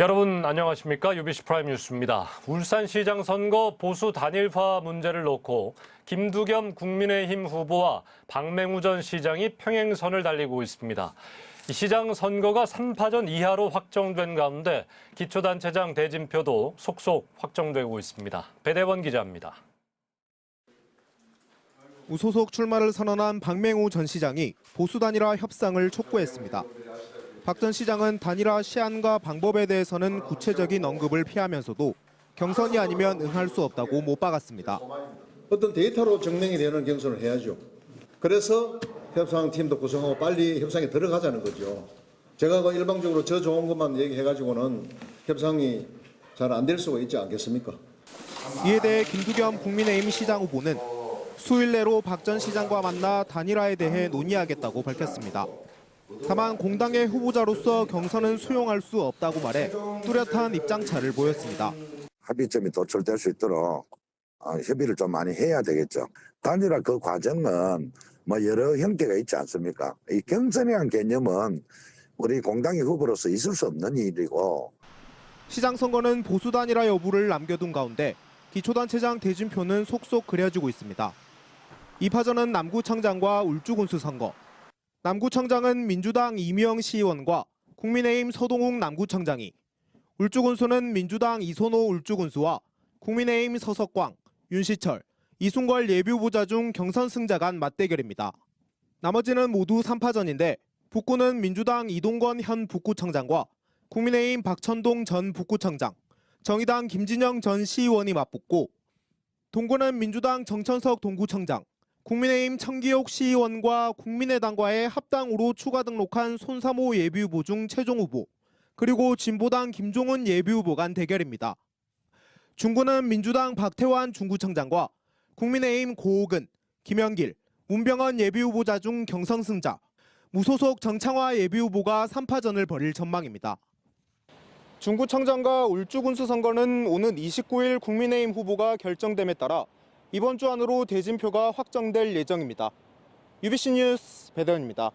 여러분 안녕하십니까? UBC 프라임 뉴스입니다. 울산시장 선거 보수 단일화 문제를 놓고 김두겸 국민의힘 후보와 박맹우 전 시장이 평행선을 달리고 있습니다. 이 시장 선거가 3파전 이하로 확정된 가운데 기초단체장 대진표도 속속 확정되고 있습니다. 배대원 기자입니다. 무소속 출마를 선언한 박맹우 전 시장이 보수 단일화 협상을 촉구했습니다. 박 전 시장은 단일화 시안과 방법에 대해서는 구체적인 언급을 피하면서도 경선이 아니면 응할 수 없다고 못 박았습니다. 어떤 데이터로 증명이 되는 경선을 해야죠. 그래서 협상팀도 구성하고 빨리 협상에 들어가자는 거죠. 제가 그 일방적으로 저 좋은 것만 얘기해가지고는 협상이 잘 안 될 수가 있지 않겠습니까? 이에 대해 김두겸 국민의힘 시장 후보는 수일 내로 박 전 시장과 만나 단일화에 대해 논의하겠다고 밝혔습니다. 다만 공당의 후보자로서 경선은 수용할 수 없다고 말해 뚜렷한 입장차를 보였습니다. 합의점이 도출될 수 있도록 어, 협의를 좀 많이 해야 되겠죠. 단일화 그 과정은 뭐 여러 형태가 있지 않습니까? 이 경선이란 개념은 우리 공당의 후보로서 있을 수 없는 일이고 시장 선거는 보수 단일화 여부를 남겨둔 가운데 기초단체장 대진표는 속속 그려지고 있습니다. 이 파전은 남구청장과 울주군수 선거. 남구청장은 민주당 이미영 시의원과 국민의힘 서동욱 남구청장이, 울주군수는 민주당 이선호 울주군수와 국민의힘 서석광, 윤시철, 이순걸 예비후보자 중 경선 승자 간 맞대결입니다. 나머지는 모두 3파전인데 북구는 민주당 이동건 현 북구청장과 국민의힘 박천동 전 북구청장, 정의당 김진영 전 시의원이 맞붙고 동구는 민주당 정천석 동구청장, 국민의힘 청기옥 시의원과 국민의당과의 합당으로 추가 등록한 손사모 예비후보 중 최종 후보, 그리고 진보당 김종은 예비후보 간 대결입니다. 중구는 민주당 박태환 중구청장과 국민의힘 고옥은, 김영길, 문병헌 예비후보자 중 경선승자, 무소속 정창화 예비후보가 3파전을 벌일 전망입니다. 중구청장과 울주군수 선거는 오는 29일 국민의힘 후보가 결정됨에 따라 이번 주 안으로 대진표가 확정될 예정입니다. UBC 뉴스 배대현입니다.